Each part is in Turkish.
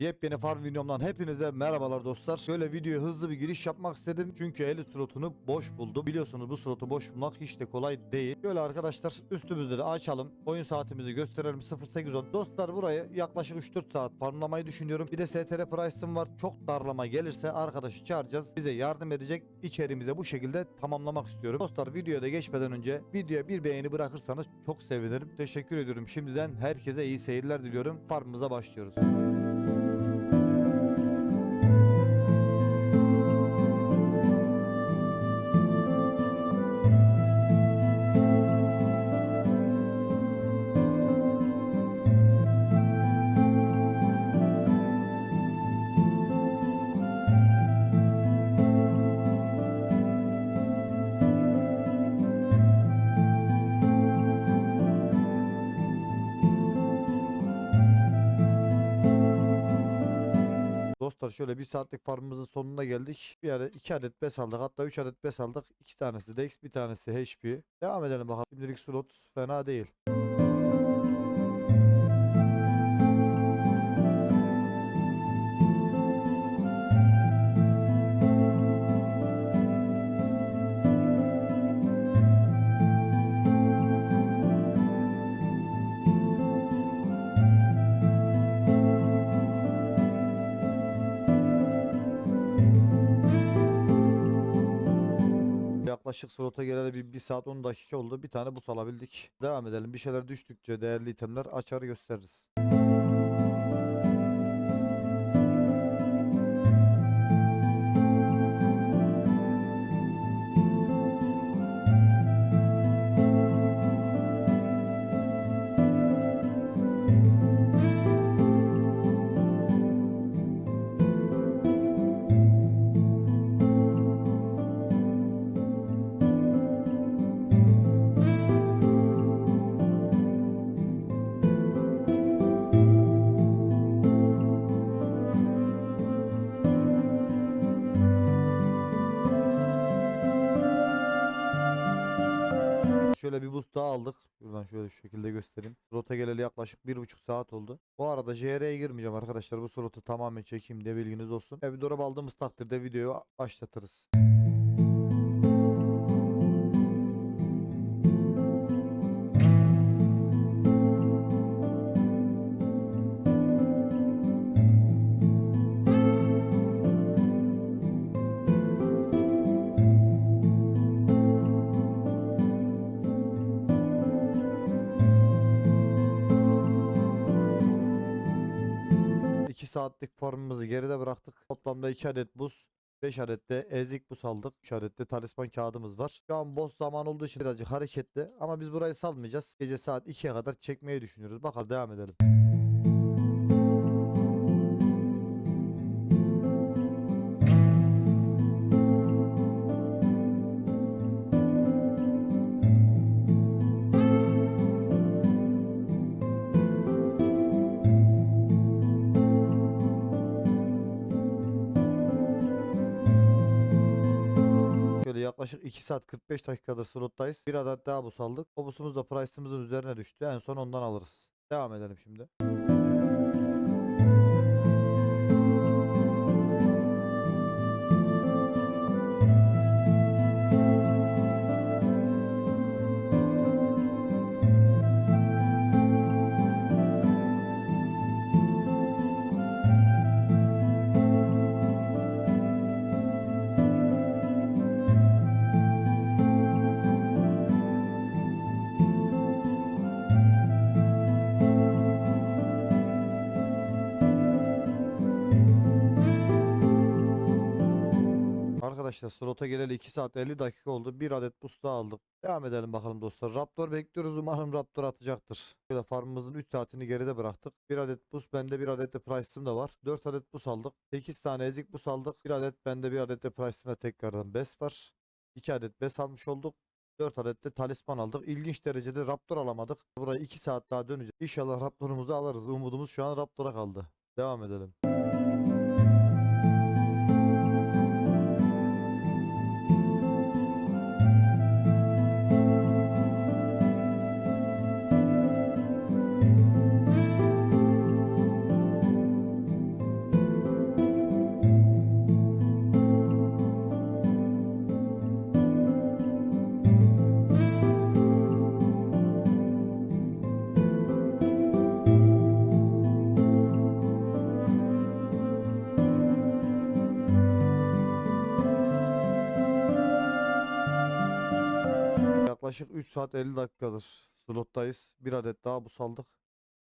Yepyeni farm videomdan hepinize merhabalar dostlar. Şöyle videoya hızlı bir giriş yapmak istedim. Çünkü 50 slotunu boş buldum. Biliyorsunuz bu slotu boş bulmak hiç de kolay değil. Şöyle arkadaşlar üstümüzde de açalım. Oyun saatimizi gösterelim 0810. Dostlar burayı yaklaşık 3-4 saat farmlamayı düşünüyorum. Bir de STR Price'ım var. Çok darlama gelirse arkadaşı çağıracağız. Bize yardım edecek. İçerimize bu şekilde tamamlamak istiyorum. Dostlar videoya da geçmeden önce videoya bir beğeni bırakırsanız çok sevinirim. Teşekkür ediyorum. Şimdiden herkese iyi seyirler diliyorum. Farmımıza başlıyoruz. Dostlar şöyle bir saatlik farmımızın sonuna geldik. Bir adet, iki adet bes aldık. Hatta üç adet bes aldık. İki tanesi Dex, bir tanesi HP. Devam edelim bakalım. Şimdilik slot fena değil. Yaklaşık slota geleli bir, bir saat 10 dakika oldu. Bir tane bus alabildik. Devam edelim. Bir şeyler düştükçe değerli itemler açar gösteririz. Boost daha aldık. Buradan şöyle şu şekilde göstereyim. Rota geleli yaklaşık bir buçuk saat oldu. Bu arada JR'ye girmeyeceğim arkadaşlar. Bu slotu tamamen çekeyim diye bilginiz olsun. E bir aldığımız takdirde videoyu başlatırız. Saatlik formumuzu geride bıraktık. Toplamda 2 adet buz, 5 adet de ezik buz aldık. 3 adet de talisman kağıdımız var. Şu an boss zaman olduğu için birazcık hareketli. Ama biz burayı salmayacağız. Gece saat 2'ye kadar çekmeyi düşünüyoruz. Bakalım devam edelim. Yaklaşık 2 saat 45 dakikada slottayız. Bir adet daha bus aldık. O busumuz da price'ımızın üzerine düştü. En son ondan alırız. Devam edelim şimdi. Arkadaşlar slota geleli 2 saat 50 dakika oldu. Bir adet daha aldık. Devam edelim bakalım dostlar. Raptor bekliyoruz. Umarım Raptor atacaktır. Şöyle farmımızın 3 saatini geride bıraktık. Bir adet boost bende bir adet de price'ım da var. 4 adet boost aldık. 8 tane ezik boost aldık. Bir adet bende bir adet de price'ımda tekrardan bes var. 2 adet bes almış olduk. 4 adet de talisman aldık. İlginç derecede Raptor alamadık. Buraya 2 saat daha döneceğiz. İnşallah Raptor'umuzu alırız. Umudumuz şu an Raptor'a kaldı. Devam edelim. Yaklaşık 3 saat 50 dakikadır slottayız. Bir adet daha bu saldık.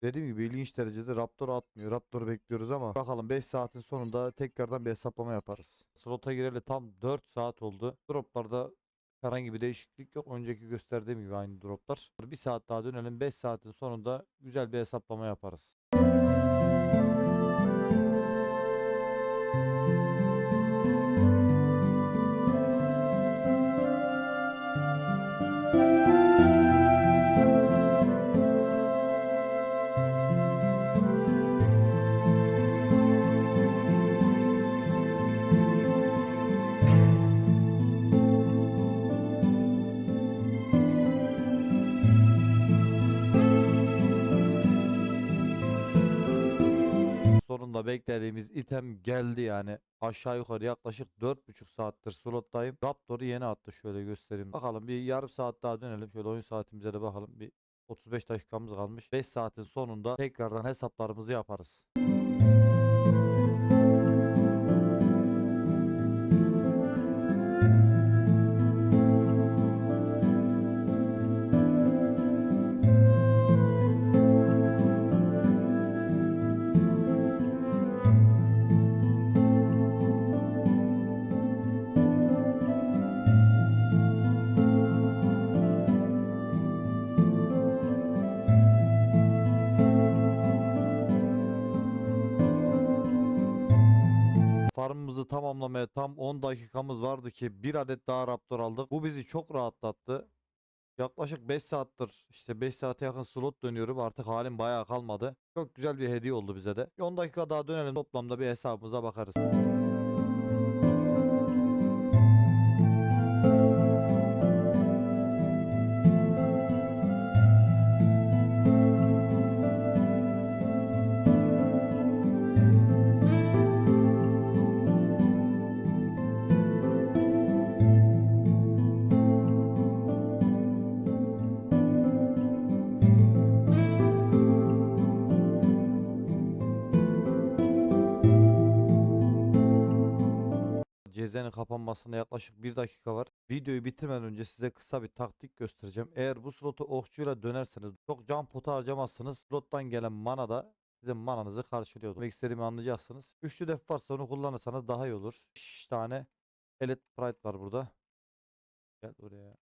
Dediğim gibi ilginç derecede Raptor atmıyor. Raptor'u bekliyoruz ama bakalım 5 saatin sonunda tekrardan bir hesaplama yaparız. Slota gireli tam 4 saat oldu. Droplarda herhangi bir değişiklik yok. Önceki gösterdiğim gibi aynı droplar. Bir saat daha dönelim. 5 saatin sonunda güzel bir hesaplama yaparız. Beklediğimiz item geldi yani. Aşağı yukarı yaklaşık 4,5 saattir slottayım. Raptor'u yeni attı şöyle göstereyim. Bakalım bir yarım saat daha dönelim. Şöyle oyun saatimize de bakalım. Bir 35 dakikamız kalmış. 5 saatin sonunda tekrardan hesaplarımızı yaparız. Tamamlamaya tam 10 dakikamız vardı ki bir adet daha Raptor aldık. Bu bizi çok rahatlattı. Yaklaşık 5 saattir işte 5 saate yakın slot dönüyorum artık halim bayağı kalmadı. Çok güzel bir hediye oldu bize de. Bir 10 dakika daha dönelim toplamda bir hesabımıza bakarız. Kapanmasına yaklaşık bir dakika var. Videoyu bitirmeden önce size kısa bir taktik göstereceğim. Eğer bu slotu okçuyla dönerseniz çok can potu harcamazsınız. Slottan gelen mana da sizin mananızı karşılıyor. Demek istediğimi anlayacaksınız. Üçlü def varsa onu kullanırsanız daha iyi olur. 5 tane Elite Pride var burada. Gel buraya.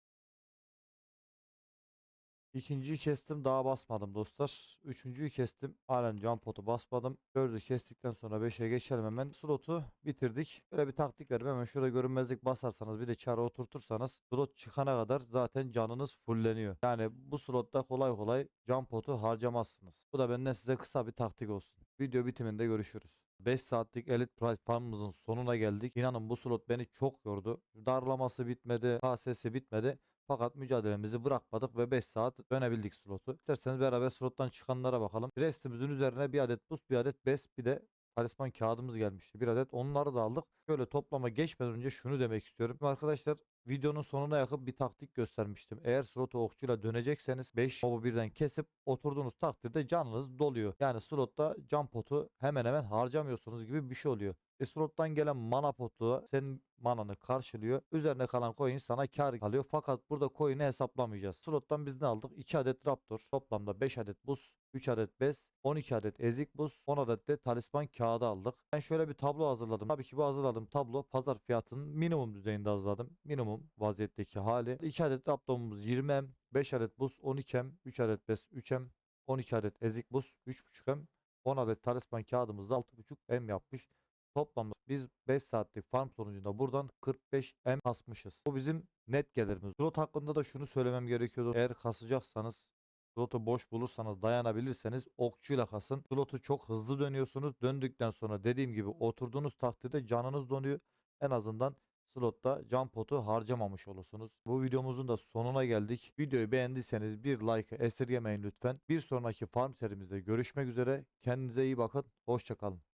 İkinciyi kestim daha basmadım dostlar. Üçüncüyü kestim halen can potu basmadım. Dördü kestikten sonra 5'e geçelim hemen. Slotu bitirdik. Böyle bir taktik verim hemen şurada görünmezlik basarsanız bir de çare oturtursanız slot çıkana kadar zaten canınız fulleniyor. Yani bu slotta kolay kolay can potu harcamazsınız. Bu da benden size kısa bir taktik olsun. Video bitiminde görüşürüz. 5 saatlik Elite Price farmımızın sonuna geldik. İnanın bu slot beni çok yordu. Darlaması bitmedi, KS'si bitmedi. Fakat mücadelemizi bırakmadık ve 5 saat dönebildik slotu. İsterseniz beraber slottan çıkanlara bakalım. Restimizin üzerine bir adet boost, bir adet best, bir de talisman kağıdımız gelmişti. Bir adet onları da aldık. Şöyle toplama geçmeden önce şunu demek istiyorum. Arkadaşlar videonun sonuna yakın bir taktik göstermiştim. Eğer slotu okçuyla dönecekseniz 5 mobu birden kesip oturduğunuz takdirde canınız doluyor. Yani slotta can potu hemen hemen harcamıyorsunuz gibi bir şey oluyor. E slottan gelen mana potu da senin mananı karşılıyor. Üzerine kalan coin sana kar kalıyor. Fakat burada coin'i hesaplamayacağız. Slottan biz ne aldık? 2 adet Raptor. Toplamda 5 adet buz, 3 adet bez, 12 adet ezik buz, 10 adet de talisman kağıdı aldık. Ben şöyle bir tablo hazırladım. Tabii ki bu hazırladığım tablo pazar fiyatının minimum düzeyinde hazırladım. Minimum vaziyetteki hali. 2 adet Raptor'umuz 20M, 5 adet buz 12M, 3 adet bez 3M, 12 adet ezik buz 3.5M, 10 adet talisman kağıdımız da 6.5M yapmış. Toplamda biz 5 saatlik farm sonucunda buradan 45 M kasmışız. Bu bizim net gelirimiz. Slot hakkında da şunu söylemem gerekiyordu. Eğer kasacaksanız Slotu boş bulursanız dayanabilirseniz okçuyla kasın. Slotu çok hızlı dönüyorsunuz. Döndükten sonra dediğim gibi oturduğunuz takdirde canınız donuyor. En azından slotta can potu harcamamış olursunuz. Bu videomuzun da sonuna geldik. Videoyu beğendiyseniz bir like esirgemeyin lütfen. Bir sonraki farm serimizde görüşmek üzere. Kendinize iyi bakın. Hoşçakalın.